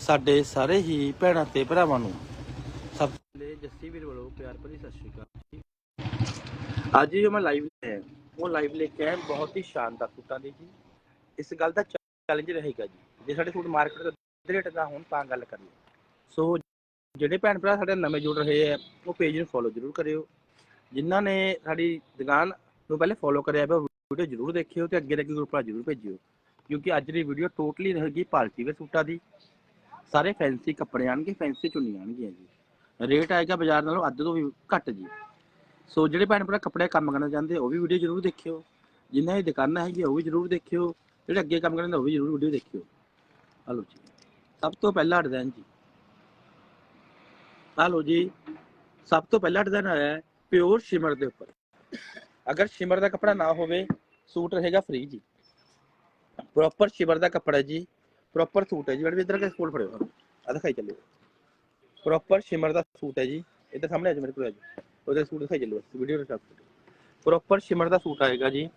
ਸਾਡੇ ਸਾਰੇ ਹੀ ਭੈਣਾਂ ਤੇ ਭਰਾਵਾਂ ਨੂੰ। ਸਭ ਤੋਂ ਪਹਿਲੇ ਜੱਸੀ ਵੀਰ ਵੱਲੋਂ ਪਿਆਰ ਭਰੀ ਸਤਿ ਸ਼੍ਰੀ ਅਕਾਲ ਅੱਜ ਜੋ ਮੈਂ ਲਾਈਵ ਹੈ ਉਹ ਲਾਈਵ ਲੈ ਕੇ ਆਇਆ ਬਹੁਤ ਹੀ ਸ਼ਾਨਦਾਰ ਸੂਟਾਂ ਦੀ ਜੀ। ਇਸ ਗੱਲ ਦਾ ਚੈਲੰਜ ਰਹੇਗਾ ਜੀ। ਜੇ ਸਾਡੇ ਸੂਟ ਮਾਰਕੀਟ ਤੋਂ ਰੇਟ ਦਾ ਹੋਣ ਤਾਂ ਗੱਲ ਕਰੀਏ। ਸੋ ਜਿਹੜੇ ਭੈਣ ਭਰਾ ਸਾਡੇ ਨਵੇਂ ਜੁੜ ਰਹੇ ਆ, ਉਹ ਪੇਜ ਨੂੰ ਫੋਲੋ ਜ਼ਰੂਰ ਕਰਿਓ। ਜਿਨ੍ਹਾਂ ਨੇ ਸਾਡੀ ਦੁਕਾਨ ਨੂੰ ਪਹਿਲੇ ਫੋਲੋ ਕਰਿਆ ਹੈ ਵੀਡੀਓ ਜ਼ਰੂਰ ਦੇਖਿਓ ਤੇ ਅੱਗੇ ਦੇ ਅੱਗੇ ਗਰੁੱਪਾਂ ਜ਼ਰੂਰ ਭੇਜਿਓ। ਕਿਉਂਕਿ ਅੱਜ ਦੀ ਵੀਡੀਓ ਟੋਟਲੀ ਰਹੇਗੀ ਪਾਰਟੀ ਵੇ ਸੂਟਾਂ ਦੀ। ਸਾਰੇ ਫੈਂਸੀ ਕੱਪੜੇ ਆਣਗੇ ਫੈਂਸੀ ਚੁੰਨੀਆਂ ਆਣਗੀਆਂ ਜੀ। ਰੇਟ ਆਏਗਾ ਬਾਜ਼ਾਰ ਨਾਲੋਂ ਅੱਧ ਤੋਂ ਵੀ ਘੱਟ ਜੀ। ਸੋ ਜਿਹੜੇ ਭੈਣ ਭਰਾ ਕੱਪੜੇ ਕੰਮ ਕਰਨਾ ਚਾਹੁੰਦੇ ਉਹ ਵੀ ਵੀਡੀਓ ਜ਼ਰੂਰ ਦੇਖਿਓ। ਜਿਨ੍ਹਾਂ ਦੀ ਦੁਕਾਨਾਂ ਹੈਗੀਆਂ, ਉਹ ਵੀ ਜ਼ਰੂਰ ਦੇਖਿਓ। ਜਿਹੜੇ ਅੱਗੇ ਕੰਮ ਕਰਦੇ ਉਹ ਵੀ ਜ਼ਰੂਰ ਵੀਡੀਓ ਦੇਖਿਓ। ਹਲੋ ਜੀ। ਸਭ ਤੋਂ ਪਹਿਲਾ ਡਿਜ਼ਾਈਨ ਜੀ। ਹਲੋ ਜੀ। ਸਭ ਤੋਂ ਪਹਿਲਾ ਡਿਜ਼ਾਈਨ ਆਇਆ ਹੈ ਪਿਓਰ ਸ਼ਿਮਰ ਦੇ ਉੱਪਰ। ਅਗਰ ਸ਼ਿਮਰ ਦਾ ਕੱਪੜਾ ਨਾ ਹੋਵੇ, ਸੂਟ ਰਹੇਗਾ ਫ੍ਰੀ ਜੀ। ਪ੍ਰੋਪਰ ਸ਼ਿਮਰ ਦਾ ਕੱਪੜਾ ਜੀ। ਪ੍ਰੋਪਰ ਸੂਟ ਹੈ ਜੀ। ਮੈਡਮ ਇਧਰ ਕੇ ਸੂਟ ਫੜਿਓ ਆ ਦਿਖਾਈ ਚੱਲਿਓ। ਪ੍ਰੋਪਰ ਸ਼ਿਮਰ ਦਾ ਸੂਟ ਹੈ ਜੀ। ਇੱਧਰ ਸਾਹਮਣੇ ਆ ਜੀ ਮੇਰੇ ਕੋਲ, ਆ ਜੀ ਉਹਦੇ ਸੂਟ ਦਿਖਾਈ ਚੱਲਿਓ। ਵੀਡੀਓ ਦੇ ਸਾਥ ਪ੍ਰੋਪਰ ਸ਼ਿਮਰ ਦਾ ਸੂਟ ਆਏਗਾ ਜੀ।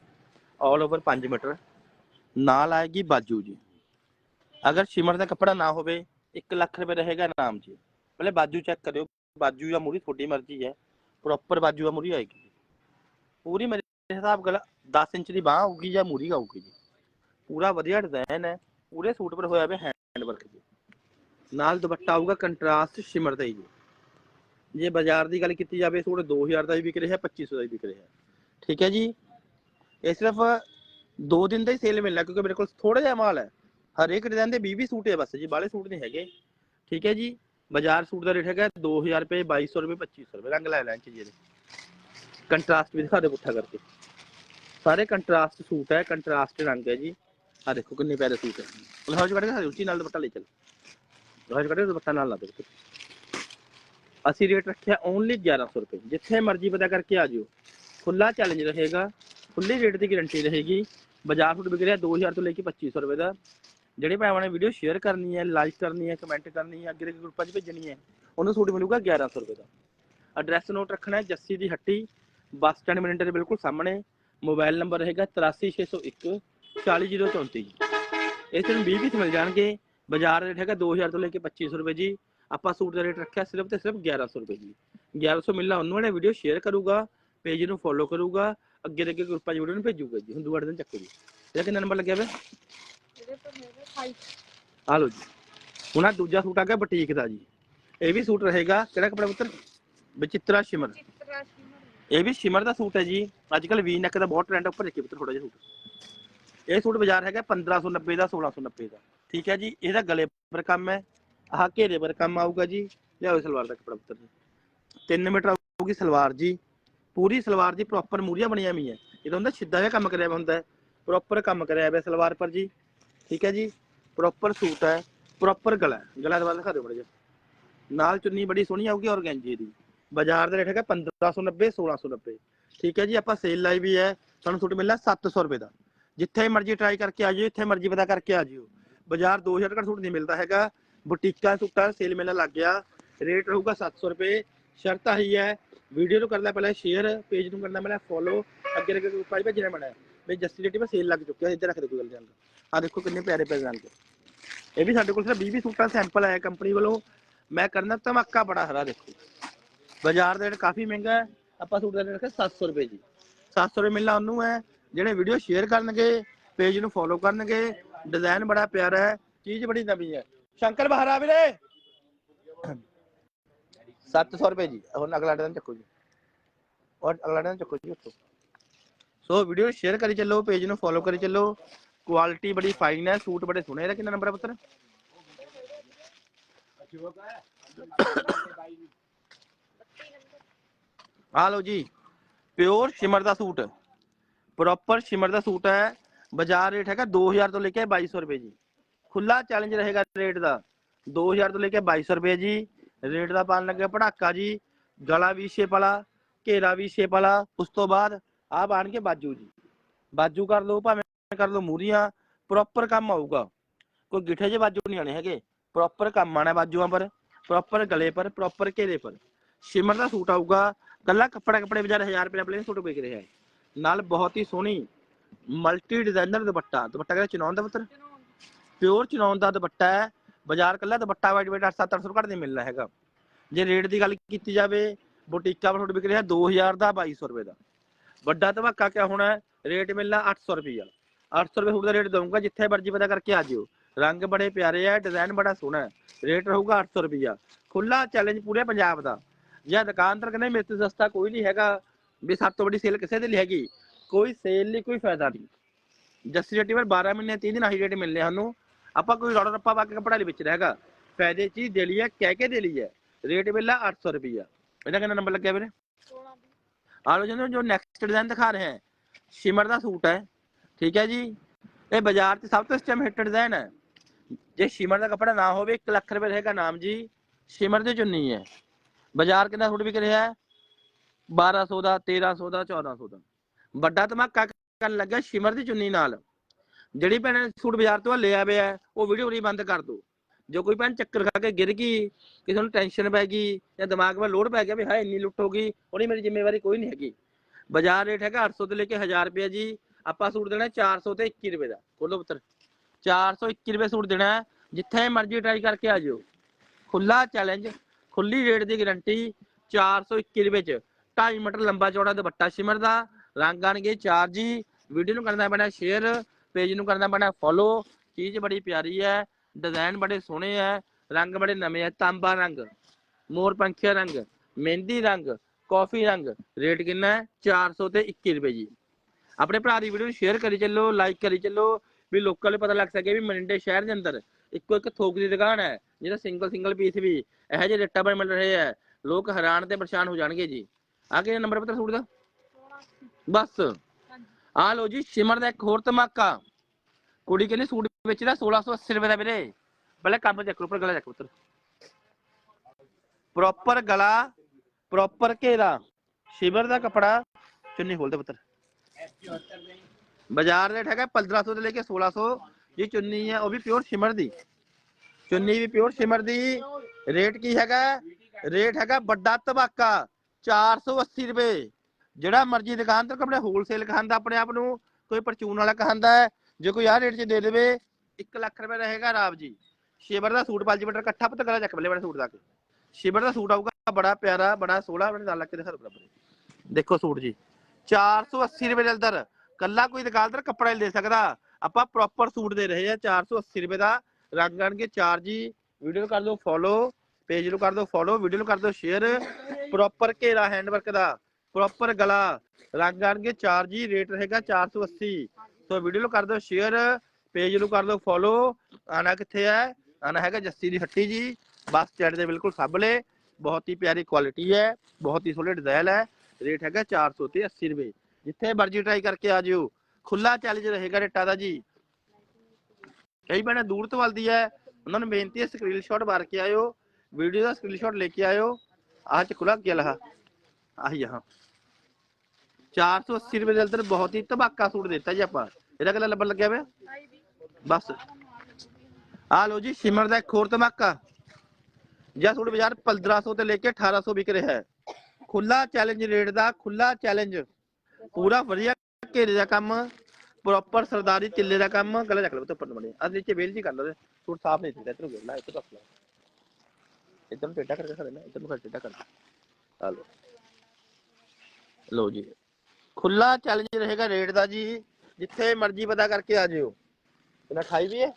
All over 5 metre. ਨਾਲ ਆਏਗੀ ਬਾਜੂ ਜੀ। ਅਗਰ ਸ਼ਿਮਰ ਦਾ ਕੱਪੜਾ ਨਾ ਹੋਵੇ 1 ਲੱਖ ਰੁਪਏ ਰਹੇਗਾ ਨਾਮ ਜੀ। ਪਹਿਲੇ ਬਾਜੂ ਚੈੱਕ ਕਰਿਓ। ਬਾਜੂ ਜਾਂ ਮੂਰੀ ਤੁਹਾਡੀ ਮਰਜ਼ੀ ਹੈ। ਪ੍ਰੋਪਰ ਬਾਜੂ ਆ ਮੂਰੀ ਆਏਗੀ ਜੀ। ਪੂਰੀ ਮੇਰੇ ਹਿਸਾਬ ਨਾਲ 10 ਇੰਚ ਦੀ ਬਾਹ ਆਊਗੀ ਜਾਂ ਮੂਰੀ ਆਊਗੀ ਜੀ। ਪੂਰਾ ਵਧੀਆ ਡਿਜ਼ਾਈਨ ਹੈ। ਪੂਰੇ ਸੂਟ ਪਰ ਹੋਇਆ ਹੋਇਆ ਹੈਂਡ ਵਰਕ ਜੀ। ਨਾਲ ਦੁਪੱਟਾ ਆਊਗਾ ਕੰਟਰਾਸਟ ਸ਼ਿਮਰ ਦਾ ਜੀ। ਜੇ ਬਾਜ਼ਾਰ ਦੀ ਗੱਲ ਕੀਤੀ ਜਾਵੇ, ਸੂਟ 2000 ਦਾ ਵੀ ਵਿਕ ਰਿਹਾ 2500 ਦਾ ਵੀ ਵਿਕ ਰਿਹਾ। ਠੀਕ ਹੈ ਜੀ? ਇਹ ਸਿਰਫ 2 ਦਿਨ ਦਾ ਹੀ ਸੇਲ ਮਿਲਣਾ, ਕਿਉਂਕਿ ਮੇਰੇ ਕੋਲ ਥੋੜਾ ਜਿਹਾ ਮਾਲ ਹੈ। ਹਰੇਕ ਡਿਜ਼ਾਈਨ ਦੇ 20 20 ਸੂਟ ਹੈ ਬਸ ਜੀ ਬਾਲੇ ਸੂਟ ਨਹੀਂ ਹੈਗੇ। ਠੀਕ ਹੈ ਜੀ? ਬਾਜ਼ਾਰ ਸੂਟ ਦਾ ਰੇਟ ਹੈਗਾ 2000 ਰੁਪਏ 2200 ਰੁਪਏ 2500 ਰੁਪਏ। ਰੰਗ ਲੈ ਲੈਣ ਚ ਜੀ ਕੰਟਰਾਸਟ ਵੀ ਦਿਖਾ ਦੇ ਪੁੱਠਾ ਕਰਕੇ। ਸਾਰੇ ਕੰਟਰਾਸਟ ਸੂਟ ਹੈ ਕੰਟਰਾਸਟ ਰੰਗ ਹੈ ਜੀ। ਆ ਦੇਖੋ ਕਿੰਨੇ ਪਿਆਰੇ ਸੂਟ ਹੈ। ਲਹਾਜ ਕੱਢ ਕੇ ਉੱਚੀ ਨਾਲ ਦੁਪੱਟਾ ਲੈ ਚੱਲ। ਲਹਾਜ ਕੱਢ ਕੇ ਦੁਪੱਟਾ ਨਾਲ ਲਾ ਦੇ ਅਸੀਂ ਰੇਟ ਰੱਖਿਆ ਓਨਲੀ 1100 ਰੁਪਏ। ਜਿੱਥੇ ਮਰਜ਼ੀ ਪਤਾ ਕਰਕੇ ਆ ਜਿਓ। ਖੁੱਲਾ ਚੈਲੰਜ ਰਹੇਗਾ। ਖੁੱਲੀ ਰੇਟ ਦੀ ਗਾਰੰਟੀ ਰਹੇਗੀ। ਬਾਜ਼ਾਰ ਫੁੱਟ ਵਿਕ ਰਿਹਾ 2000 ਤੋਂ ਲੈ ਕੇ 2500 ਰੁਪਏ ਦਾ। ਜਿਹੜੇ ਭਾਈਆਂ ਨੇ ਵੀਡੀਓ ਸ਼ੇਅਰ ਕਰਨੀ ਹੈ ਲਾਈਕ ਕਰਨੀ ਹੈ ਕਮੈਂਟ ਕਰਨੀ ਹੈ, ਅੱਗੇ ਦੇ ਗਰੁੱਪਾਂ 'ਚ ਭੇਜਣੀ ਹੈ, ਉਹਨੂੰ ਸੂਟ ਮਿਲੂਗਾ 1100 ਰੁਪਏ ਦਾ। ਐਡਰੈਸ ਨੋਟ ਰੱਖਣਾ ਹੈ, ਜੱਸੀ ਦੀ ਹੱਟੀ, ਬੱਸ ਸਟੈਂਡ ਮਿੰਟ ਦੇ ਬਿਲਕੁਲ ਸਾਹਮਣੇ। ਮੋਬਾਈਲ ਨੰਬਰ ਰਹੇਗਾ 83601 40034 ਇਸ ਨੂੰ 20 ਪੀਸ ਮਿਲ ਜਾਣਗੇ। ਬਾਜ਼ਾਰ ਰੇਟ ਹੈਗਾ 2000 ਤੋਂ ਲੈ ਕੇ 2500 ਰੁਪਏ ਜੀ। ਆਪਾਂ ਸੂਟ ਦਾ ਰੇਟ ਰੱਖਿਆ ਸਿਰਫ ਤੇ ਸਿਰਫ 1100 ਰੁਪਏ ਜੀ। 1100 ਮਿਲਣਾ ਉਹਨੂੰ ਨੇ ਵੀਡੀਓ ਸ਼ੇਅਰ ਕਰੂਗਾ ਪੇਜ ਨੂੰ ਫੋਲੋ ਕਰੂਗਾ ਅੱਗੇ ਦੇ ਅੱਗੇ ਗਰੁੱਪਾਂ 'ਚ ਵੀਡੀਓ ਨੂੰ ਭੇਜੂਗਾ ਜੀ। ਹੁਣ ਦੁਬਾਰਾ ਦਿਨ ਚੱਕੋ ਜੀ। ਇਹਦਾ ਕਿੰਨਾ ਨੰਬਰ ਲੱਗਿਆ ਵੇ? ਇਹਦੇ ਪਰ ਹੈਗਾ 28 ਆ ਲਓ ਜੀ। ਹੁਣ ਆਹ ਦੂਜਾ ਸੂਟ ਆ ਗਿਆ ਬੁਟੀਕ ਦਾ ਜੀ। ਇਹ ਵੀ ਸੂਟ ਰਹੇਗਾ। ਕਿਹੜਾ ਕੱਪੜਾ ਪੁੱਤਰ? ਬਚਿੱਤਰਾ ਸ਼ਿਮਰ। ਇਹ ਵੀ ਸ਼ਿਮਰ ਦਾ ਸੂਟ ਹੈ ਜੀ। ਅੱਜ ਕੱਲ ਵੀ ਨੈਕ ਦਾ ਬਹੁਤ ਟ੍ਰੈਂਡ ਉੱਪਰ ਦੇਖੀ ਪੁੱਤਰ ਥੋੜਾ ਜਿਹਾ ਸੂਟ। ਇਹ ਸੂਟ ਬਾਜ਼ਾਰ ਹੈਗਾ 1590 ਦਾ 1690 ਦਾ। ਠੀਕ ਹੈ ਜੀ? ਇਹਦਾ ਗਲੇ ਪਰ ਕੰਮ ਹੈ, ਆਹ ਘੇਰੇ ਪਰ ਕੰਮ ਆਊਗਾ ਜੀ। ਲਿਆਓ ਸਲਵਾਰ ਦਾ ਕੱਪੜਾ ਪੁੱਤਰ ਜੀ। 3 ਮੀਟਰ ਆਊਗੀ ਸਲਵਾਰ ਜੀ। ਪੂਰੀ ਸਲਵਾਰ ਦੀ ਪ੍ਰੋਪਰ ਮੂਰੀਆਂ ਬਣੀਆਂ ਹੋਈਆਂ। ਇਹਦਾ ਹੁੰਦਾ ਸਿੱਧਾ ਜਿਹਾ ਕੰਮ ਕਰਿਆ ਹੁੰਦਾ। ਹੈ ਪ੍ਰੋਪਰ ਕੰਮ ਕਰਿਆ ਹੋਇਆ ਸਲਵਾਰ ਪਰ ਜੀ। ਠੀਕ ਹੈ ਜੀ? ਪ੍ਰੋਪਰ ਸੂਟ ਹੈ ਪ੍ਰੋਪਰ ਗਲਾ ਗਲਾ ਦਾ ਦਿਖਾ ਦਿਓ ਬੜਾ ਜਿਹਾ। ਨਾਲ ਚੁੰਨੀ ਬੜੀ ਸੋਹਣੀ ਆਊਗੀ ਔਰਗੈਂਜੀ ਦੀ। ਬਾਜ਼ਾਰ ਦਾ ਰੇਟ ਹੈਗਾ 1590 1690 ਠੀਕ ਹੈ ਜੀ? ਆਪਾਂ ਸੇਲ ਲਾਈ ਵੀ ਹੈ। ਤੁਹਾਨੂੰ ਸੂਟ ਮਿਲਣਾ 700 ਰੁਪਏ ਦਾ। ਜਿੱਥੇ ਮਰਜ਼ੀ ਟਰਾਈ ਕਰਕੇ ਆ ਜਿਓ, ਜਿੱਥੇ ਮਰਜ਼ੀ ਪਤਾ ਕਰਕੇ ਆ ਜਿਓ। ਬਾਜ਼ਾਰ 2000 ਦਾ ਸੂਟ ਨਹੀਂ ਮਿਲਦਾ ਹੈਗਾ। ਬੁਟੀਕਾਂ, ਸੂਟਾਂ ਸੇਲ ਮੇਲਾ ਲੱਗ ਗਿਆ। ਰੇਟ ਰਹੂਗਾ 700 ਰੁਪਏ। ਸ਼ਰਤ ਆਹੀ ਹੈ ਵੀਡੀਓ ਨੂੰ ਕਰਨਾ ਪਹਿਲਾਂ ਸ਼ੇਅਰ ਪੇਜ ਨੂੰ ਕਰਨਾ ਪਹਿਲਾਂ ਫੋਲੋ ਅੱਗੇ ਅੱਗੇ ਗਰੁੱਪਾਂ 'ਚ ਭੇਜਣਾ ਪੈਣਾ। ਵੀ ਜਸਟੀ ਰੇਟੀ 'ਤੇ ਸੇਲ ਲੱਗ ਚੁੱਕਿਆ, ਇੱਧਰ ਰੱਖ ਦੇ ਕੋਈ ਗੱਲ ਨਹੀਂ ਆ ਦੇਖੋ ਕਿੰਨੇ ਪਿਆਰੇ ਪਿਆਰੇ ਰੰਗ ਇਹ ਵੀ ਸਾਡੇ ਕੋਲ ਸਿਰਫ 20 20 ਸੂਟਾਂ ਸੈਂਪਲ ਆਇਆ ਕੰਪਨੀ ਵੱਲੋਂ। ਮੈਂ ਕਰਨਾ ਧਮਾਕਾ ਬੜਾ ਹਰਾ ਦੇਖੋ। ਬਾਜ਼ਾਰ ਦਾ ਰੇਟ ਕਾਫੀ ਮਹਿੰਗਾ ਹੈ। ਆਪਾਂ ਸੂਟ ਦਾ ਰੇਟ ਰੱਖਿਆ 700 ਰੁਪਏ ਜੀ। 700 ਰੁਪਏ ਮਿਲਣਾ ਉਹਨੂੰ ਹੈ। ਜਿਹੜੇ ਵੀਡੀਓ ਸ਼ੇਅਰ ਕਰਨਗੇ ਪੇਜ ਨੂੰ ਫੋਲੋ ਕਰਨਗੇ ਡਿਜ਼ਾਈਨ ਬੜਾ ਪਿਆਰਾ ਹੈ, ਚੀਜ਼ ਬੜੀ ਨਵੀਂ ਹੈ। ਸ਼ੰਕਰ ਬਾਹਰ ਆ ਵੀਰੇ। 700 ਰੁਪਏ ਜੀ। ਹੁਣ ਅਗਲਾ ਦਿਨ ਚੱਕੋ ਜੀ। ਔਰ ਅਗਲਾ ਦਿਨ ਚੱਕੋ ਜੀ ਉੱਥੋਂ। ਸੋ ਵੀਡੀਓ ਸ਼ੇਅਰ ਕਰੀ ਚੱਲੋ ਪੇਜ ਨੂੰ ਫੋਲੋ ਕਰੀ ਚੱਲੋ। ਕੁਆਲਿਟੀ ਬੜੀ ਫਾਈਨ ਹੈ ਸੂਟ ਬੜੇ ਸੋਹਣੇ ਇਹਦਾ ਕਿੰਨਾ ਨੰਬਰ ਹੈ ਪੁੱਤਰ? ਆ ਲਓ ਜੀ ਪਿਓਰ ਸ਼ਿਮਰ ਦਾ ਸੂਟ। ਪ੍ਰੋਪਰ ਸ਼ਿਮਰ ਦਾ ਸੂਟ ਹੈ। ਬਾਜ਼ਾਰ ਰੇਟ ਹੈਗਾ 2000 ਤੋਂ ਲੈ ਕੇ 2200 ਰੁਪਏ ਜੀ। ਖੁੱਲਾ ਚੈਲੰਜ ਰਹੇਗਾ ਰੇਟ ਦਾ। 2000 ਤੋਂ ਲੈ ਕੇ 2200 ਰੁਪਏ ਜੀ। ਰੇਟ ਦਾ ਪਾਣ ਲੱਗਿਆ ਪੜਾਕਾ ਜੀ। ਗਲਾ ਵੀ ਸ਼ੇਪ ਵਾਲਾ, ਘੇਰਾ ਵੀ ਸ਼ੇਪ ਵਾਲਾ। ਉਸ ਤੋਂ ਬਾਅਦ ਆ ਬਣ ਕੇ ਬਾਜੂ ਜੀ। ਬਾਜੂ ਕਰ ਲਓ, ਭਾਵੇਂ ਕਰ ਲਓ ਮੂਰੀਆਂ ਪ੍ਰੋਪਰ ਕੰਮ ਆਊਗਾ। ਕੋਈ ਗਿੱਠੇ ਜਿਹੇ ਬਾਜੂ ਨਹੀਂ ਆਣੇ ਹੈਗੇ। ਪ੍ਰੋਪਰ ਕੰਮ ਆਣਾ ਬਾਜੂਆਂ ਪਰ ਪ੍ਰੋਪਰ ਗਲੇ ਪਰ ਪ੍ਰੋਪਰ ਘੇਰੇ ਪਰ। ਸ਼ਿਮਰ ਦਾ ਸੂਟ ਆਊਗਾ। ਕੱਲਾ ਕੱਪੜਾ ਕੱਪੜੇ ਬਾਜ਼ਾਰ 1000 ਰੁਪਏ ਦਾ ਪਲੇਨ ਸੂਟ ਵਿਕ ਰਿਹਾ ਹੈ। ਨਾਲ ਬਹੁਤ ਹੀ ਸੋਹਣੀ ਮਲਟੀ ਡਿਜ਼ਾਈਨਰ ਦੁਪੱਟਾ। ਦੁਪੱਟਾ ਕਿਹੜਾ? ਚਨੌਨ ਦਾ ਪੁੱਤਰ? ਪਿਓਰ ਚਨੌਨ ਦਾ ਦੁਪੱਟਾ ਹੈ। ਬਾਜ਼ਾਰ ਕੱਲਾ ਦੁਪੱਟਾ ਵਾਈਟ ਵੇਟ 8-700 ਘੱਟ ਨਹੀਂ ਮਿਲਣਾ ਹੈਗਾ। ਜੇ ਰੇਟ ਦੀ ਗੱਲ ਕੀਤੀ ਜਾਵੇ, ਬੁਟੀਕਾ ਪਰ ਤੁਹਾਡੇ ਵਿਕ ਰਿਹਾ 2000 ਦਾ 2200 ਰੁਪਏ ਦਾ। ਵੱਡਾ ਧਮਾਕਾ ਕਿਆ ਹੋਣਾ ਰੇਟ ਮਿਲਣਾ 800 ਰੁਪਏ 800 ਰੁਪਏ ਦਾ ਰੇਟ ਦਊਂਗਾ, ਜਿੱਥੇ ਮਰਜ਼ੀ ਪਤਾ ਕਰਕੇ ਆ ਜਿਓ। ਰੰਗ ਬੜੇ ਪਿਆਰੇ ਆ ਡਿਜ਼ਾਈਨ ਬੜਾ ਸੋਹਣਾ ਹੈ। ਰੇਟ ਰਹੂਗਾ 800 ਰੁਪਿਆ ਖੁੱਲਾ ਚੈਲੰਜ ਪੂਰੇ ਪੰਜਾਬ ਦਾ। ਜੇ ਦੁਕਾਨਦਾਰ ਕਹਿੰਦੇ, ਮੇਰੇ ਤੋਂ ਸਸਤਾ ਕੋਈ ਨਹੀਂ ਹੈਗਾ। ਵੀ ਸਭ ਤੋਂ ਵੱਡੀ ਸੇਲ ਕਿਸੇ ਦੇ ਲਈ ਹੈਗੀ ਕੋਈ ਸੇਲ ਲਈ ਕੋਈ ਫਾਇਦਾ ਨਹੀਂ। ਜੱਸੀ ਰੇਟੀ ਪਰ 12 ਮਹੀਨੇ 30 ਦਿਨ ਆਹੀ ਰੇਟ ਮਿਲਨੇ ਸਾਨੂੰ। ਆਪਾਂ ਕੋਈ ਰੌਲਾ ਰੱਪਾ ਪਾ ਕੇ ਕੱਪੜਾ ਨਹੀਂ ਵੇਚ ਹੈਗਾ। ਫਾਇਦੇ ਚੀਜ਼ ਦੇ ਲਈ ਹੈ ਕਹਿ ਕੇ ਦੇ ਲਈ ਹੈ। ਰੇਟ ਮਿਲਣਾ 800 ਰੁਪਿਆ ਇਹਦਾ ਕਿੰਨਾ ਨੰਬਰ ਲੱਗਿਆ ਵੀਰੇ? 16 ਦੀ ਆਲੋ ਜੀ ਜੋ ਨੈਕਸਟ ਡਿਜ਼ਾਈਨ ਦਿਖਾ ਰਹੇ ਹੈ ਸ਼ਿਮਰ ਦਾ ਸੂਟ ਹੈ। ਠੀਕ ਹੈ ਜੀ। ਇਹ ਬਾਜ਼ਾਰ 'ਚ ਸਭ ਤੋਂ ਇਸ ਟਾਈਮ ਹਿੱਟ ਡਿਜ਼ਾਈਨ ਹੈ। ਜੇ ਸ਼ਿਮਰ ਦਾ ਕੱਪੜਾ ਨਾ ਹੋਵੇ 1 ਲੱਖ ਰੁਪਏ ਰਹੇਗਾ ਨਾਮ ਜੀ। ਸ਼ਿਮਰ ਦੀ ਚੁੰਨੀ ਹੈ। ਬਾਜ਼ਾਰ ਕਿੰਨਾ ਸੂਟ ਵਿਕ ਰਿਹਾ ਹੈ? 1200 ਦਾ 1300 ਦਾ 1400 ਦਾ। ਵੱਡਾ ਧਮਾਕਾ ਕਰਨ ਲੱਗਾ ਸ਼ਿਮਰ ਦੀ ਚੁੰਨੀ ਨਾਲ। ਜਿਹੜੀ ਭੈਣ ਸੂਟ ਬਾਜ਼ਾਰ ਤੋਂ ਲਿਆ ਪਿਆ ਉਹ ਵੀਡੀਓ ਨਹੀਂ ਬੰਦ ਕਰ ਦੋ। ਜੋ ਕੋਈ ਭੈਣ ਚੱਕਰ ਖਾ ਕੇ ਗਿਰ ਗਈ, ਕਿਸੇ ਨੂੰ ਟੈਨਸ਼ਨ ਪੈ ਗਈ, ਜਾਂ ਦਿਮਾਗ 'ਤੇ ਲੋਡ ਪੈ ਗਿਆ ਵੀ ਹਾਏ, ਇੰਨੀ ਲੁੱਟ ਹੋ ਗਈ ਉਹਦੀ ਮੇਰੀ ਜ਼ਿੰਮੇਵਾਰੀ ਕੋਈ ਨਹੀਂ ਹੈਗੀ। ਬਾਜ਼ਾਰ ਰੇਟ ਹੈਗਾ 800 ਤੋਂ ਲੈ ਕੇ 1000 ਰੁਪਏ ਜੀ। ਆਪਾਂ ਸੂਟ ਦੇਣਾ 400 ਤੇ 21 ਰੁਪਏ ਦਾ। ਖੋਲੋ ਪੁੱਤਰ। 421 ਰੁਪਏ ਸੂਟ ਦੇਣਾ, ਜਿੱਥੇ ਮਰਜ਼ੀ ਟਰਾਈ ਕਰਕੇ ਆ ਜਿਓ। ਖੁੱਲਾ ਚੈਲੰਜ ਖੁੱਲੀ ਰੇਟ ਦੀ ਗਾਰੰਟੀ 421 ਰੁਪਏ ਚ। 2.5 ਮੀਟਰ ਲੰਬਾ ਚੌੜਾ ਦੁਪੱਟਾ ਸ਼ਿਮਰ ਦਾ ਰੰਗ ਆਣਗੇ 4 ਜੀ। ਵੀਡੀਓ ਨੂੰ ਕਰਨਾ ਪੈਣਾ ਸ਼ੇਅਰ ਪੇਜ ਨੂੰ ਕਰਨਾ ਪੈਣਾ ਫੋਲੋ ਚੀਜ਼ ਬੜੀ ਪਿਆਰੀ ਹੈ ਡਿਜ਼ਾਈਨ ਬੜੇ ਸੋਹਣੇ ਹੈ, ਰੰਗ ਬੜੇ ਨਵੇਂ ਹੈ, ਤਾਂਬਾ ਰੰਗ, ਮੋਰ ਪੰਖੀਆ ਰੰਗ, ਮਹਿੰਦੀ ਰੰਗ ਕਾਫੀ ਰੰਗ ਰੇਟ ਕਿੰਨਾ ਹੈ? 400 ਤੇ 21 ਰੁਪਏ ਜੀ। ਆਪਣੇ ਭਰਾ ਦੀ ਵੀਡੀਓ ਨੂੰ ਸ਼ੇਅਰ ਕਰੀ ਚੱਲੋ ਲਾਈਕ ਕਰੀ ਚੱਲੋ, ਵੀ ਲੋਕਾਂ ਨੂੰ ਪਤਾ ਲੱਗ ਸਕੇ ਵੀ ਮਰਿੰਡੇ ਸ਼ਹਿਰ ਦੇ ਅੰਦਰ ਇੱਕੋ ਇੱਕ ਥੋਕ ਦੀ ਦੁਕਾਨ ਹੈ, ਜਿਹੜਾ ਸਿੰਗਲ ਸਿੰਗਲ ਪੀਸ ਵੀ ਇਹੋ ਜਿਹੇ ਰੇਟਾਂ ਪਰ ਮਿਲ ਰਹੇ ਹੈ। ਲੋਕ ਹੈਰਾਨ ਤੇ ਪਰੇਸ਼ਾਨ ਹੋ ਜਾਣਗੇ ਜੀ। ਆ ਕਿਹੜਾ ਨੰਬਰ ਪਤਾ ਸੂਟ ਦਾ। ਬਸ। ਹਾਂਜੀ ਆ ਲਓ ਜੀ, ਸ਼ਿਮਰ ਦਾ ਇੱਕ ਹੋਰ ਧਮਾਕਾ। ਕੁੜੀ ਕਹਿੰਦੀ ਸੂਟ ਵੇਚਦਾ 1680 ਰੁਪਏ ਦਾ ਵੀਰੇ। ਪਹਿਲੇ ਕੰਮ ਚੱਕ ਲਓ ਉੱਪਰ ਗਲਾ ਚੱਕ ਪੁੱਤਰ ਪ੍ਰੋਪਰ ਗਲਾ ਪ੍ਰੋਪਰ ਘੇਰਾ। ਸ਼ਿਮਰ ਦਾ ਕਪੜਾ, ਚੁੰਨੀ ਖੋਲ ਦੇ ਪੁੱਤਰ। ਬਾਜ਼ਾਰ ਰੇਟ ਹੈਗਾ 1500 ਤੋਂ ਲੈ ਕੇ 1600 ਜੀ ਚੁੰਨੀ ਹੈ ਉਹ ਵੀ ਪਿਓਰ ਸ਼ਿਮਰ ਦੀ। ਚੁੰਨੀ ਵੀ ਪਿਓਰ ਸ਼ਿਮਰ ਦੀ। ਰੇਟ ਕੀ ਹੈਗਾ? ਰੇਟ ਹੈਗਾ ਵੱਡਾ ਧਮਾਕਾ। 480 ਰੁਪਏ। ਜਿਹੜਾ ਮਰਜ਼ੀ ਦੁਕਾਨ ਤੋਂ ਹੋਲਸੇਲ ਖਾਂਦਾ, ਆਪਣੇ ਆਪ ਨੂੰ ਕੋਈ ਪਰਚੂਨ ਵਾਲਾ ਕਹਾਂਦਾ ਹੈ, ਜੇ ਕੋਈ ਆਹ ਰੇਟ 'ਚ ਦੇ ਦੇਵੇ 1 ਲੱਖ ਰੁਪਏ ਰਹੇਗਾ ਰਾਬ ਜੀ। ਸ਼ਿਵਰ ਦਾ ਸੂਟ 5 ਮੀਟਰ ਇਕੱਠਾ ਪਤਾ ਕਰਾ, ਚੱਕ ਬਲੇ ਬੜਾ ਸੂਟ ਦਾ ਕੇ। ਸ਼ਿਵਰ ਦਾ ਸੂਟ ਆਊਗਾ ਬੜਾ ਪਿਆਰਾ, ਬੜਾ ਸੋਹਣਾ, ਆਪਣੇ ਨਾਲ ਲੱਗ ਕੇ ਦਿਖਾ ਬਰਾਬਰ। ਦੇਖੋ ਸੂਟ ਜੀ 480 ਰੁਪਏ ਦੇ ਅੰਦਰ, ਕੱਲਾ ਕੋਈ ਦੁਕਾਨਦਾਰ ਕੱਪੜਾ ਨਹੀਂ ਦੇ ਸਕਦਾ। ਆਪਾਂ ਪ੍ਰੋਪਰ ਸੂਟ ਦੇ ਰਹੇ ਆ 480 ਰੁਪਏ ਦਾ ਰੰਗ ਆਣਗੇ 4 ਜੀ। ਵੀਡੀਓ ਨੂੰ ਕਰ ਦਿਓ ਫੋਲੋ ਪੇਜ ਨੂੰ ਕਰ ਦਿਓ ਫੋਲੋ ਵੀਡੀਓ ਨੂੰ ਕਰ ਦਿਓ ਸ਼ੇਅਰ ਪ੍ਰੋਪਰ ਘੇਰਾ ਹੈਂਡਵਰਕ ਦਾ ਪ੍ਰੋਪਰ ਗਲਾ, ਰੰਗ ਆਣਗੇ 4 ਜੀ ਰੇਟ ਰਹੇਗਾ 480 ਸੋ ਵੀਡੀਓ ਨੂੰ ਕਰ ਦਿਓ ਸ਼ੇਅਰ ਪੇਜ ਨੂੰ ਕਰ ਦਿਓ ਫੋਲੋ ਆਣਾ ਕਿੱਥੇ ਹੈ? ਆਣਾ ਹੈਗਾ ਜੱਸੀ ਦੀ ਹੱਟੀ ਜੀ, ਬੱਸ ਸਟੈਂਡ ਦੇ ਬਿਲਕੁਲ ਸਾਹਮਣੇ। ਬਹੁਤ ਹੀ ਪਿਆਰੀ ਕੁਆਲਿਟੀ ਹੈ, ਬਹੁਤ ਹੀ ਸੋਹਣੇ ਡਿਜ਼ਾਈਨ ਹੈ। ਰੇਟ ਹੈਗਾ 400 ਤੇ 80 ਰੁਪਏ। ਜਿੱਥੇ ਮਰਜ਼ੀ ਟਰਾਈ ਕਰਕੇ ਆ ਜਿਓ। ਖੁੱਲਾ ਚੈਲੰਜ ਰਹੇਗਾ ਰੇਟਾਂ ਦਾ ਜੀ। ਕਈ ਭੈਣਾਂ ਦੂਰ ਤੋਂ ਵੱਲਦੀ ਹੈ। ਉਹਨਾਂ ਨੂੰ ਬੇਨਤੀ ਹੈ ਸਕਰੀਨਸ਼ਾਟ ਮਾਰ ਕੇ ਆਇਓ। ਵੀਡੀਓ ਦਾ ਸਕਰੀਨਸ਼ਾਟ ਲੈ ਕੇ ਆਇਓ। ਆਹ ਚ ਖੁੱਲਾ ਗਿਆ ਲਹਾ ਆਹੀ ਹਾਂ। 480 ਰੁਪਏ ਦੇ ਅੰਦਰ ਬਹੁਤ ਹੀ ਧਮਾਕਾ ਸੂਟ ਦਿੱਤਾ ਜੀ ਆਪਾਂ। ਇਹਦਾ ਕਿੰਨਾ ਲੱਭਣ ਲੱਗਿਆ ਵੇ ਬਸ। ਆ ਲਓ ਜੀ, ਸਿਮਰ ਦਾ ਇੱਕ ਧਮਾਕਾ। ਜਿਹੜਾ ਸੂਟ ਬਾਜ਼ਾਰ 1500 ਤੇ ਲੈ ਕੇ 1800 ਵਿਕ ਰਿਹਾ ਹੈ। ਖੁੱਲਾ ਚੈਲੰਜ ਰੇਟ ਦਾ ਖੁੱਲਾ ਚੈਲੰਜ ਪੂਰਾ ਵਧੀਆ ਘੇਰੇ ਦਾ ਕੰਮ ਪ੍ਰੋਪਰ ਸਰਦਾਰੀ ਚਿੱਲੇ ਦਾ ਕੰਮ। ਗਲਾ ਰੱਖ ਲਓ ਉੱਪਰ ਬਣੇ। ਆ ਨੀਚੇ ਵੇਲ ਜੀ ਕਰ ਲਓ ਸੂਟ ਸਾਫ਼ ਨਹੀਂ ਦਿੰਦਾ ਇਧਰ ਵੇਲ ਲਾ, ਇੱਧਰ ਰੱਖ ਲਾ ਇੱਧਰ ਨੂੰ ਟੇਢਾ ਕਰਕੇ ਖੜੇ ਨਾ ਇੱਧਰ ਨੂੰ ਕਰ ਟੇਢਾ ਲਓ। ਜੀ। ਖੁੱਲਾ ਚੈਲੰਜ ਰਹੇਗਾ ਰੇਟ ਦਾ ਜੀ। ਜਿੱਥੇ ਮਰਜ਼ੀ ਪਤਾ ਕਰਕੇ ਆ ਜਿਓ। ਕਿੰਨਾ ਖਾਈ ਵੀ ਹੈ?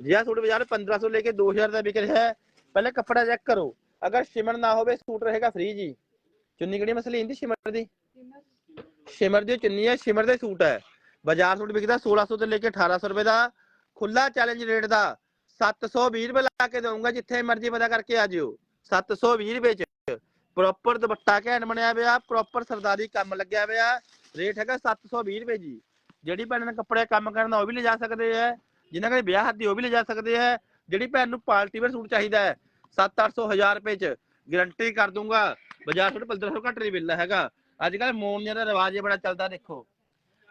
ਜਿਆ ਸੂਟ ਬਾਜ਼ਾਰ 1500 ਲੈ ਕੇ 2000 ਦਾ ਵਿਕ ਰਿਹਾ ਹੈ, ਪਹਿਲੇ ਕੱਪੜਾ ਚੈੱਕ ਕਰੋ। ਅਗਰ ਸ਼ਿਮਰ ਨਾ ਹੋਵੇ, ਸੂਟ ਰਹੇਗਾ ਫ੍ਰੀ ਜੀ। ਚੁੰਨੀ ਕਿਹੜੀ ਮਸਲੀ ਹੁੰਦੀ, ਸ਼ਿਮਰ ਦੀ? ਸ਼ਿਮਰ ਦੀ ਚੁੰਨੀ ਹੈ, ਸ਼ਿਮਰ ਦੇ ਸੂਟ ਹੈ। ਬਾਜ਼ਾਰ ਸੂਟ ਵਿਕਦਾ 1600 ਤੋਂ ਲੈ ਕੇ 1800 ਰੁਪਏ ਦਾ। ਖੁੱਲਾ ਚੈਲੰਜ ਰੇਟ ਦਾ। 720 ਰੁਪਏ ਲਾ ਕੇ ਦਊਂਗਾ, ਜਿੱਥੇ ਮਰਜ਼ੀ ਪਤਾ ਕਰਕੇ ਆ ਜਿਓ। 720 ਰੁਪਏ ਚ। ਪ੍ਰੋਪਰ ਦੁਪੱਟਾ ਘੈਂਟ ਬਣਿਆ ਹੋਇਆ ਪ੍ਰੋਪਰ ਸਰਦਾਰੀ ਕੰਮ ਲੱਗਿਆ ਹੋਇਆ। ਰੇਟ ਹੈਗਾ 720 ਰੁਪਏ ਜੀ। ਜਿਹੜੀ ਭੈਣ ਨੇ ਕੱਪੜੇ ਕੰਮ ਕਰਨਾ ਉਹ ਵੀ ਲਿਜਾ ਸਕਦੇ ਹੈ। ਜਿਨ੍ਹਾਂ ਕੋਲ ਵਿਆਹ ਹੱਦੀ ਉਹ ਵੀ ਲਿਜਾ ਸਕਦੇ ਹੈ। ਜਿਹੜੀ ਭੈਣ ਨੂੰ ਪਾਰਟੀ ਵੇਅਰ ਸੂਟ ਚਾਹੀਦਾ ਹੈ 7-800 1000 ਰੁਪਏ ਚ। ਗਾਰੰਟੀ ਕਰ ਦੂੰਗਾ ਬਾਜ਼ਾਰ ਸੂਟ 1500 ਘੱਟ ਨਹੀਂ ਮਿਲਦਾ ਹੈਗਾ। ਅੱਜ ਕੱਲ ਮੋਰਨੀਆਂ ਦਾ ਰਿਵਾਜ ਬੜਾ ਚੱਲਦਾ, ਦੇਖੋ।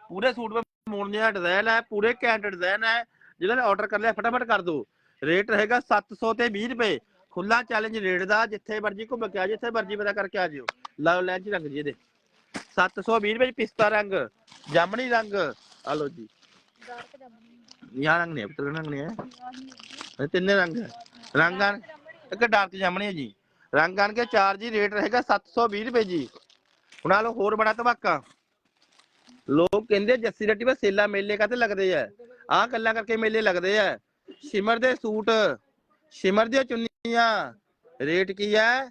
ਪੂਰੇ ਸੂਟ 'ਤੇ ਮੋਰਨੀਆਂ ਦਾ ਡਿਜ਼ਾਈਨ ਹੈ, ਪੂਰੇ ਘੈਂਟ ਡਿਜ਼ਾਈਨ ਹੈ। ਜਿਹਨਾਂ ਨੇ ਆਰਡਰ ਕਰ ਲਿਆ, ਫਟਾਫਟ ਕਰ ਦਿਓ। ਰੇਟ ਰਹੇਗਾ 700 ਤੇ 20 ਰੁਪਏ। ਖੁੱਲਾ ਚੈਲੰਜ ਰੇਟ ਦਾ, ਜਿੱਥੇ ਮਰਜ਼ੀ ਘੁੰਮ ਕੇ ਆ ਜਿੱਥੇ ਮਰਜ਼ੀ ਪਤਾ ਕਰਕੇ ਆ ਜਿਓ। ਲਓ ਲੈਂਚ ਰੰਗ ਜੀ ਇਹਦੇ। 720 ਰੁਪਏ ਪਿਸਤਾ ਰੰਗ, ਜਾਮਣੀ ਰੰਗ। ਆ ਲਓ ਜੀ। ਯਾਰ ਰੰਗ ਨਹੀਂ ਪੁੱਤਰ, ਰੰਗ ਨਹੀਂ ਹੈ ਤਿੰਨੇ ਰੰਗ ਹੈ ਆਣ, ਇੱਕ ਡਾਰਕ ਜਾਮਣੀ ਹੈ ਜੀ। ਰੰਗ ਆਣ ਕੇ ਚਾਰ ਜੀ ਰੇਟ ਰਹੇਗਾ 720 ਰੁਪਏ ਜੀ। ਹੁਣ ਆ ਲੋ ਹੋਰ ਬੜਾ ਧਮਾਕਾ। ਲੋਕ ਕਹਿੰਦੇ ਜੱਸੀ ਰੱਟੀ ਵਾ ਸੇਲਾ ਮੇਲੇ ਕਾਤੇ ਲੱਗਦੇ ਆ? ਆਹ ਗੱਲਾਂ ਕਰਕੇ ਮੇਲੇ ਲੱਗਦੇ ਆ। ਸ਼ਿਮਰ ਦੇ ਸੂਟ, ਸ਼ਿਮਰ ਦੀਆਂ ਚੁੰਨੀਆਂ, ਰੇਟ ਕੀ ਹੈ?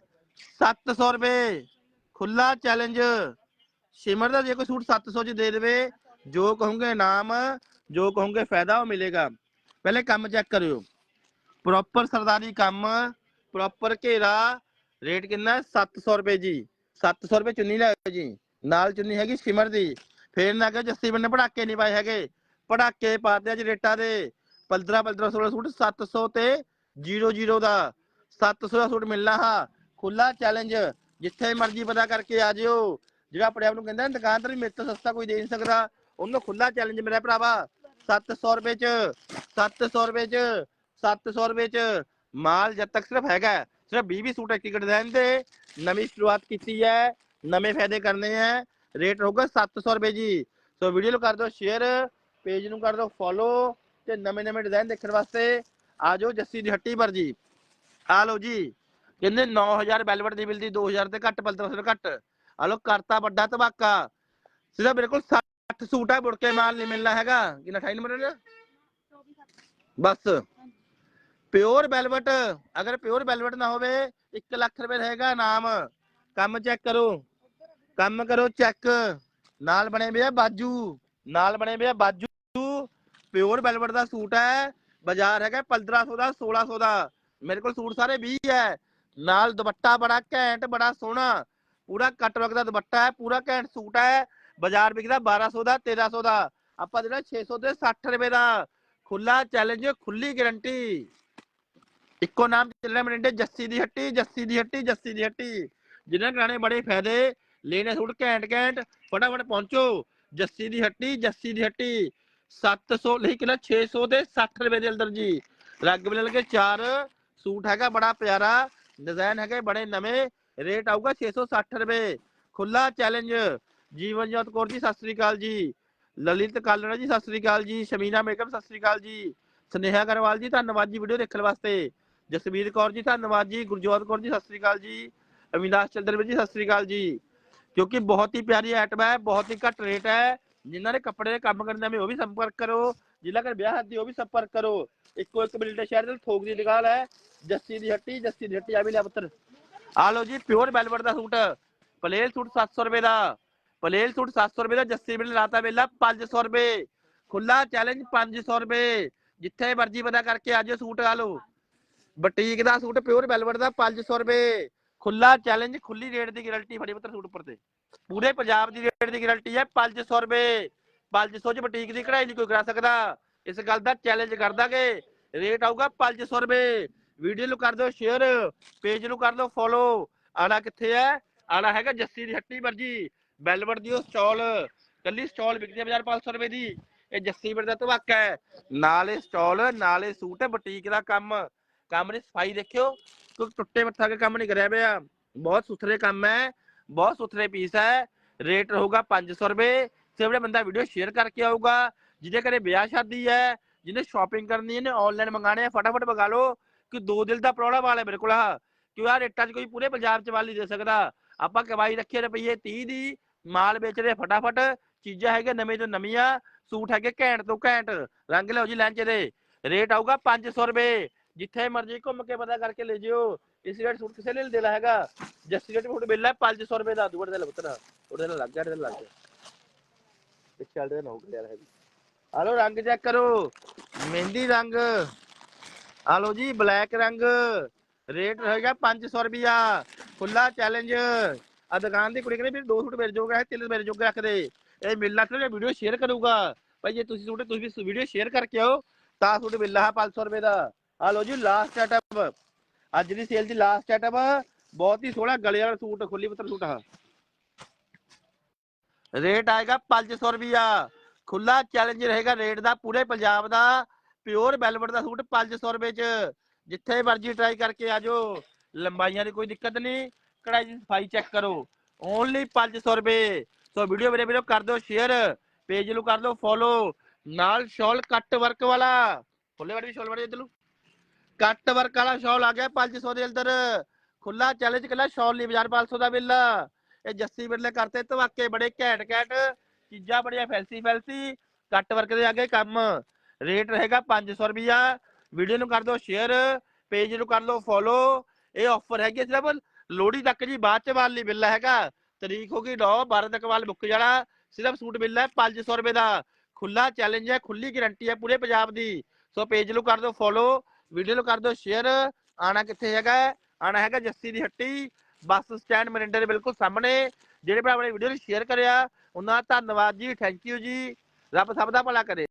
700 ਰੁਪਏ। ਖੁੱਲਾ ਚੈਲੰਜ ਸ਼ਿਮਰ ਦਾ ਜੇ ਕੋਈ ਸੂਟ 700 ਚ ਦੇ ਦੇਵੇ, ਜੋ ਕਹੋਗੇ ਇਨਾਮ ਜੋ ਕਹੋਗੇ ਫਾਇਦਾ, ਉਹ ਮਿਲੇਗਾ। ਪਹਿਲੇ ਕੰਮ ਚੈੱਕ ਕਰਿਓ। ਪ੍ਰੋਪਰ ਸਰਦਾਰੀ ਕੰਮ ਪ੍ਰੋਪਰ ਘੇਰਾ। ਰੇਟ ਕਿੰਨਾ? ਹੈ? 700 ਰੁਪਏ ਜੀ। 700 ਰੁਪਏ ਚੁੰਨੀ ਲੈ ਜੀ। ਨਾਲ ਚੁੰਨੀ ਹੈਗੀ ਸ਼ਿਮਰ ਦੀ। ਫੇਰ ਨਾ ਕਿ ਜੱਸੀ ਬੰਨੇ ਪੜਾਕੇ ਨਹੀਂ ਪਾਏ ਹੈਗੇ। ਪੜਾਕੇ ਪਾਤੇ ਅੱਜ ਰੇਟਾਂ ਦੇ। 15 15 16 ਸੂਟ 700 ਤੇ 00 ਦਾ। 700 ਦਾ ਸੂਟ ਮਿਲਣਾ ਹਾ। ਖੁੱਲਾ ਚੈਲੰਜ ਜਿੱਥੇ ਮਰਜ਼ੀ ਪਤਾ ਕਰਕੇ ਆ ਜਿਓ। ਜਿਹੜਾ ਆਪਣੇ ਆਪ ਨੂੰ ਕਹਿੰਦਾ ਨਾ ਦੁਕਾਨ ਤੇ ਮੇਰੇ ਤੋਂ ਸਸਤਾ ਕੋਈ ਦੇ ਨਹੀਂ ਸਕਦਾ। ਉਹਨੂੰ ਖੁੱਲਾ ਚੈਲੰਜ ਮੇਰਾ ਭਰਾਵਾ। 700 ਰੁਪਏ ਚ 700 ਰੁਪਏ ਚ 700 ਰੁਪਏ ਚ ਮਾਲ ਜਦ ਤੱਕ ਸਿਰਫ ਹੈਗਾ ਸਿਰਫ 20 20 ਸੂਟ ਇੱਕ ਦੇਣ ਦੇ। ਨਵੀਂ ਸ਼ੁਰੂਆਤ ਕੀਤੀ ਹੈ, ਨਵੇਂ ਫਾਇਦੇ ਕਰਨੇ ਹੈ। ਰੇਟ ਹੋਊਗਾ 700 ਰੁਪਏ ਜੀ। ਸੋ ਵੀਡੀਓ ਨੂੰ ਕਰ ਦਿਓ ਸ਼ੇਅਰ ਪੇਜ ਨੂੰ ਕਰ ਦਿਓ ਫੋਲੋ ਤੇ ਨਵੇਂ ਨਵੇਂ ਡਿਜ਼ਾਈਨ ਦੇਖਣ ਵਾਸਤੇ ਆ ਜਾਓ ਜੱਸੀ ਦੀ ਹੱਟੀ ਪਰ ਜੀ ਆ ਲਓ ਜੀ, ਕਹਿੰਦੇ 9000 ਵੈਲਵਟ ਦੀ ਮਿਲਦੀ 2000 ਤੇ ਘੱਟ 1500 ਤੋਂ ਘੱਟ। ਆ ਲਓ ਕਰਤਾ ਵੱਡਾ ਧਮਾਕਾ ਸਿੱਧਾ ਮੇਰੇ ਕੋਲ 60 ਸੂਟ ਹੈ ਮੁੜ ਕੇ ਮਾਲ ਨਹੀਂ ਮਿਲਣਾ ਹੈਗਾ। ਕਿੰਨਾ 28 ਨੰਬਰ ਹੈ ਬਸ। ਪਿਓਰ ਵੈਲਵਟ ਅਗਰ ਪਿਓਰ ਵੈਲਵਟ ਨਾ ਹੋਵੇ 1 ਲੱਖ ਰੁਪਏ ਰਹੇਗਾ ਨਾਮ। ਕੰਮ ਚੈੱਕ ਕਰੋ। ਕੰਮ ਕਰੋ ਚੈੱਕ। ਨਾਲ ਬਣੇ ਹੋਏ ਆ ਬਾਜੂ। ਨਾਲ ਬਣੇ ਹੋਏ ਆ ਬਾਜੂ। ਪਿਓਰ ਵੈਲਵਟ ਦਾ ਸੂਟ ਹੈ, ਬਾਜ਼ਾਰ ਹੈਗਾ 1500 ਦਾ 1600 ਦਾ। ਮੇਰੇ ਕੋਲ ਸੂਟ ਸਾਰੇ 20 ਹੈ। ਨਾਲ ਦੁਪੱਟਾ ਬੜਾ ਘੈਂਟ, ਬੜਾ ਸੋਹਣਾ। ਪੂਰਾ ਕੱਟ ਵਰਕ ਦਾ ਦੁਪੱਟਾ ਹੈ, ਪੂਰਾ ਘੈਂਟ ਸੂਟ ਹੈ। ਬਾਜ਼ਾਰ ਵਿਕਦਾ 1200 ਦਾ 1300 ਦਾ। ਆਪਾਂ ਦੇਣਾ 600 ਦੇ 60 ਰੁਪਏ ਦਾ। ਖੁੱਲਾ ਚੈਲੰਜ ਖੁੱਲੀ ਗਾਰੰਟੀ ਇੱਕੋ ਨਾਮ ਚੱਲਣਾ ਮਰਿੰਡੇ ਜੱਸੀ ਦੀ ਹੱਟੀ, ਜੱਸੀ ਦੀ ਹੱਟੀ, ਜੱਸੀ ਦੀ ਹੱਟੀ। ਜਿਨ੍ਹਾਂ ਕਰਾਣੇ ਬੜੇ ਫਾਇਦੇ, ਲੈਣੇ ਸੂਟ ਘੈਂਟ ਘੈਂਟ। ਫਟਾਫਟ ਪਹੁੰਚੋ। ਜੱਸੀ ਦੀ ਹੱਟੀ, ਜੱਸੀ ਦੀ ਹੱਟੀ। 700 ਲਈ ਕਿਲਾ 600 ਦੇ 60 ਰੁਪਏ ਦੇ ਅੰਦਰ ਜੀ ਰੱਗ ਬਿਲ ਲਗੇ ਚਾਰ ਸੂਟ ਹੈਗਾ ਬੜਾ ਪਿਆਰਾ ਡਿਜ਼ਾਈਨ ਹੈਗੇ ਬੜੇ ਨਵੇਂ ਰੇਟ ਆਊਗਾ 660 ਰੁਪਏ ਖੁੱਲਾ ਚੈਲੰਜ ਜੀਵਨਜੋਤ ਕੌਰ ਜੀ ਸਤਿ ਸ੍ਰੀ ਅਕਾਲ ਜੀ ਲਲਿਤ ਕਾਲੜਾ ਜੀ ਸਤਿ ਸ੍ਰੀ ਅਕਾਲ ਜੀ ਸ਼ਮੀਨਾ ਮੇਕਅਪ ਸਤਿ ਸ੍ਰੀ ਅਕਾਲ ਜੀ ਸਨੇਹਾ ਕਰਵਾਲ ਜੀ ਧੰਨਵਾਦ ਜੀ ਵੀਡੀਓ ਦੇਖਣ ਵਾਸਤੇ ਜਸਵੀਰ ਕੌਰ ਜੀ ਧੰਨਵਾਦ ਜੀ ਗੁਰਜੋਤ ਕੌਰ ਜੀ ਸਤਿ ਸ੍ਰੀ ਅਕਾਲ ਜੀ ਅਵਿਨਾਸ਼ ਚੰਦਰ ਜੀ ਸਤਿ ਸ੍ਰੀ ਅਕਾਲ ਜੀ ਕਿਉਂਕਿ ਬਹੁਤ ਹੀ ਪਿਆਰੀ ਆਈਟਮ ਹੈ ਬਹੁਤ ਹੀ ਘੱਟ ਰੇਟ ਹੈ ਜਿਨ੍ਹਾਂ ਨੇ ਕੱਪੜੇ ਦੇ ਕੰਮ ਕਰਨ ਹੈ ਉਹ ਵੀ ਸੰਪਰਕ ਕਰੋ, ਜਿਨ੍ਹਾਂ ਕਰ ਵਿਆਹ ਹੱਦੀ ਉਹ ਵੀ ਸੰਪਰਕ ਕਰੋ। ਇੱਕੋ ਇੱਕ ਮਿੰਟ ਸ਼ਹਿਰ ਦੇ ਥੋਕ ਦੀ ਦੁਕਾਨ ਹੈ, ਜੱਸੀ ਦੀ ਹੱਟੀ, ਜੱਸੀ ਦੀ ਹੱਟੀ, ਆ ਵੀ ਲੈ ਪੁੱਤਰ। ਆ ਲਓ ਜੀ, ਪਿਓਰ ਵੈਲਵਟ ਦਾ ਸੂਟ, ਪਲੇਲ ਸੂਟ 700 ਰੁਪਏ ਦਾ, ਪਲੇਲ ਸੂਟ 700 ਰੁਪਏ ਦਾ, ਜੱਸੀ ਬਿਲ ਰਾਤਾ ਵੇਲਾ 500 ਰੁਪਏ। ਖੁੱਲਾ ਚੈਲੰਜ 500 ਰੁਪਏ, ਜਿੱਥੇ ਮਰਜ਼ੀ ਪਤਾ ਕਰਕੇ ਆ ਜਾਓ ਸੂਟ ਆ ਲਓ। ਬਟੀਕ ਦਾ ਸੂਟ ਪਿਓਰ ਵੈਲਵਟ ਦਾ 500 ਰੁਪਏ। ਖੁੱਲਾ ਚੈਲੰਜ ਖੁੱਲੀ ਰੇਟ ਦੀ ਗਾਰੰਟੀ ਫੜੀ ਪੁੱਤਰ ਸੂਟ ਉੱਪਰ ਤੇ। ਪੂਰੇ ਪੰਜਾਬ ਦੀ ਰੇਟ ਦੀ ਗਾਰੰਟੀ ਹੈ 500 ਰੁਪਏ 500 ਚ ਬੁਟੀਕ ਦੀ ਕਢਾਈ ਨਹੀਂ ਕੋਈ ਕਰਾ ਸਕਦਾ। ਇਸ ਗੱਲ ਦਾ ਚੈਲੰਜ ਕਰ ਦਾਂਗੇ। ਰੇਟ ਆਊਗਾ 500 ਰੁਪਏ। ਵੀਡੀਓ ਨੂੰ ਕਰ ਦਿਓ ਸ਼ੇਅਰ ਪੇਜ ਨੂੰ ਕਰ ਦਿਓ ਫੋਲੋ ਆਣਾ ਕਿੱਥੇ ਹੈ? ਆਣਾ ਹੈਗਾ ਜੱਸੀ ਦੀ ਹੱਟੀ ਮਰਜ਼ੀ ਬੈਲਵਟ ਦੀ ਉਹ ਸਟਾਲ। ਕੱਲੀ ਸਟਾਲ ਵਿਕਦੀ ਹੈ ਬਾਜ਼ਾਰ 500 ਰੁਪਏ ਦੀ। ਇਹ ਜੱਸੀ ਵੀਰ ਦਾ ਧਮਾਕਾ ਹੈ। ਨਾਲੇ ਇਹ ਸਟਾਲ, ਨਾਲ ਸੂਟ ਬੁਟੀਕ ਦਾ ਕੰਮ। ਕੰਮ ਦੀ ਸਫ਼ਾਈ ਦੇਖਿਓ। ਕਿਉਂਕਿ ਟੁੱਟੇ ਮੱਥਾ ਕੇ ਕੰਮ ਨਹੀਂ ਕਰਿਆ ਪਿਆ। ਬਹੁਤ ਸੁਥਰੇ ਕੰਮ ਹੈ। ਬਹੁਤ ਸੁਥਰੇ ਪੀਸ ਹੈ। ਰੇਟ ਰਹੂਗਾ 500 ਰੁਪਏ। ਤੇ ਬੰਦਾ ਵੀਡੀਓ ਸ਼ੇਅਰ ਕਰਕੇ ਆਊਗਾ, ਜਿਹਦੇ ਘਰੇ ਵਿਆਹ ਸ਼ਾਦੀ ਹੈ, ਜਿਹਨੇ ਸ਼ਾਪਿੰਗ ਕਰਨੀ ਹੈ ਨੇ ਆਨਲਾਈਨ ਮੰਗਾਣੇ ਆ, ਫਟਾਫਟ ਮੰਗਾ ਲਓ। ਕਿ ਦੋ ਦਿਲ ਦਾ ਪ੍ਰੋਬਲਮ ਵਾਲਾ ਮੇਰੇ ਕੋਲ ਆ ਕਿਉਂ ਆ ਰੇਟਾਂ 'ਚ ਕੋਈ ਪੂਰੇ ਪੰਜਾਬ 'ਚ ਵਾਲ ਨਹੀਂ ਦੇ ਸਕਦਾ। ਆਪਾਂ ਕਮਾਈ ਰੱਖੀ ਰੁਪਈਏ 30 ਦੀ, ਮਾਲ ਵੇਚ ਰਹੇ ਫਟਾਫਟ। ਚੀਜ਼ਾਂ ਹੈਗੇ ਨਵੇਂ ਤੋਂ ਨਵੀਆਂ, ਸੂਟ ਹੈਗੇ ਘੈਂਟ ਤੋਂ ਘੈਂਟ। ਰੰਗ ਲਿਓ ਜੀ ਲੈਂਚ ਦੇ। ਰੇਟ ਆਊਗਾ 500 ਰੁਪਏ। ਜਿੱਥੇ ਮਰਜ਼ੀ ਘੁੰਮ ਕੇ ਪਤਾ ਕਰਕੇ ਲੈ ਜਿਓ। ਇਸ ਰੇਟ ਸੂਟ ਕਿਸੇ ਨੇ ਦੇਣਾ ਹੈਗਾ। ਜੱਸੀ ਰੇਟ ਫੁੱਟ ਬਿੱਲ 500 ਰੁਪਏ ਦਾ। ਦੂੜ ਦੇ ਲਬਤਰਾ ਉਹਦੇ ਨਾਲ ਲੱਗ ਗਿਆ ਇਹਦੇ ਨਾਲ ਲੱਗ ਗਿਆ। ਪਿੱਛੇ ਵਾਲੇ ਦਾ ਨਾ ਹੋ ਗਿਆ ਹਲੋ ਰੰਗ ਚੈੱਕ ਕਰੋ। ਮਹਿੰਦੀ ਰੰਗ। ਆ ਜੀ ਬਲੈਕ ਰੰਗ। ਰੇਟ ਰਹੇਗਾ 500 ਰੁਪਿਆ ਖੁੱਲਾ ਚੈਲੰਜ ਆ ਦੁਕਾਨ ਦੀ ਕੁੜੀ ਕਹਿੰਦੀ ਵੀ ਦੋ ਸੂਟ ਮੇਰੇ ਜੋਗਾ ਹੈ ਤਿੰਨ ਮੇਰੇ ਜੋਗਾ ਰੱਖ ਦੇ। ਇਹ ਮਿਲਣਾ ਤੇ ਵੀਡੀਓ ਸ਼ੇਅਰ ਕਰੂਗਾ। ਭਾਈ, ਜੇ ਤੁਸੀਂ ਸੂਟ, ਤੁਸੀਂ ਵੀ ਵੀਡੀਓ ਸ਼ੇਅਰ ਕਰਕੇ ਆਓ, ਤਾਂ ਸੂਟ ਮਿਲਣਾ ਹੈ 500 ਰੁਪਏ ਦਾ। ਆ ਲਓ ਜੀ ਲਾਸਟ ਆਈਟਮ ਅੱਜ ਦੀ ਸੇਲ ਦੀ ਲਾਸਟ ਆਈਟਮ ਬਹੁਤ ਹੀ ਸੋਹਣਾ ਗਲੇ ਵਾਲਾ ਸੂਟ ਖੁੱਲੀ ਪੱਤਰ ਸੂਟ ਆ। ਰੇਟ ਆਏਗਾ 500 ਰੁਪਿਆ ਖੁੱਲਾ ਚੈਲੰਜ ਰਹੇਗਾ ਰੇਟ ਦਾ, ਪੂਰੇ ਪੰਜਾਬ ਦਾ ਪਿਓਰ ਵੈਲਵਟ ਦਾ ਸੂਟ 500 ਰੁਪਏ ਚ। ਜਿੱਥੇ ਮਰਜ਼ੀ ਟਰਾਈ ਕਰਕੇ ਆ ਲੰਬਾਈਆਂ ਦੀ ਕੋਈ ਦਿੱਕਤ ਨਹੀਂ, ਕਢਾਈ ਦੀ ਸਫ਼ਾਈ ਚੈੱਕ ਕਰੋ। ਓਨਲੀ 500 ਰੁਪਏ। ਸੋ ਵੀਡੀਓ ਮੇਰੇ ਵੀਡੀਓ ਕਰ ਦਿਓ ਸ਼ੇਅਰ ਪੇਜ ਨੂੰ ਕਰ ਦਿਓ ਫੋਲੋ ਨਾਲ ਸ਼ਾਲ ਕੱਟ ਵਰਕ ਵਾਲਾ। ਫੁੱਲੇ ਵਾਲੀ ਸ਼ਾਲ ਵਾਲੀ ਇਧਰ ਨੂੰ। ਕੱਟ ਵਰਕ ਵਾਲਾ ਸ਼ਾਲ ਆ ਗਿਆ 500 ਦੇ ਅੰਦਰ। ਖੁੱਲਾ ਚੈਲੰਜ ਕੱਲਾ ਸ਼ਾਲ ਨਹੀਂ ਬਾਜ਼ਾਰ 500 ਦਾ ਬਿੱਲ। ਇਹ ਜੱਸੀ ਬਿਰਲੇ ਕਰਤੇ, ਧਮਾਕੇ ਬੜੇ ਘੈਂਟ ਘੈਂਟ ਚੀਜ਼ਾਂ ਬੜੀਆਂ ਫੈਂਸੀ ਫੈਂਸੀ ਕੱਟ ਵਰਕ ਦੇ ਅੱਗੇ ਕੰਮ। ਰੇਟ ਰਹੇਗਾ 500 ਰੁਪਿਆ ਵੀਡੀਓ ਨੂੰ ਕਰ ਦਿਓ ਸ਼ੇਅਰ ਪੇਜ ਨੂੰ ਕਰ ਲਓ ਫੋਲੋ ਇਹ ਆਫਰ ਹੈਗੀ ਸਿਰਫ ਲੋਹੜੀ ਤੱਕ ਜੀ, ਬਾਅਦ ਚ ਵਾਲ ਲਈ ਬਿੱਲ ਹੈਗਾ। ਤਰੀਕ ਹੋ ਗਈ 9 12 ਤੱਕ ਵਾਲ ਮੁੱਕ ਜਾਣਾ। ਸਿਰਫ ਸੂਟ ਬਿੱਲ ਹੈ 500 ਰੁਪਏ ਦਾ। ਖੁੱਲਾ ਚੈਲੰਜ ਹੈ ਖੁੱਲੀ ਗਾਰੰਟੀ ਹੈ ਪੂਰੇ ਪੰਜਾਬ ਦੀ। ਸੋ ਪੇਜ ਨੂੰ ਕਰ ਦਿਓ ਫੋਲੋ ਵੀਡੀਓ ਨੂੰ ਕਰ ਦਿਓ ਸ਼ੇਅਰ ਆਣਾ ਕਿੱਥੇ ਹੈਗਾ ਆਣਾ ਹੈਗਾ ਜੱਸੀ ਦੀ ਹੱਟੀ, ਬੱਸ ਸਟੈਂਡ ਮਰਿੰਡੇ ਦੇ ਬਿਲਕੁਲ ਸਾਹਮਣੇ। ਜਿਹੜੇ ਭਰਾਵਾਂ ਨੇ ਵੀਡੀਓ ਨੂੰ ਸ਼ੇਅਰ ਕਰਿਆ, ਉਹਨਾਂ ਦਾ ਧੰਨਵਾਦ ਜੀ ਥੈਂਕ ਯੂ ਜੀ। ਰੱਬ ਸਭ ਦਾ ਭਲਾ ਕਰੇ।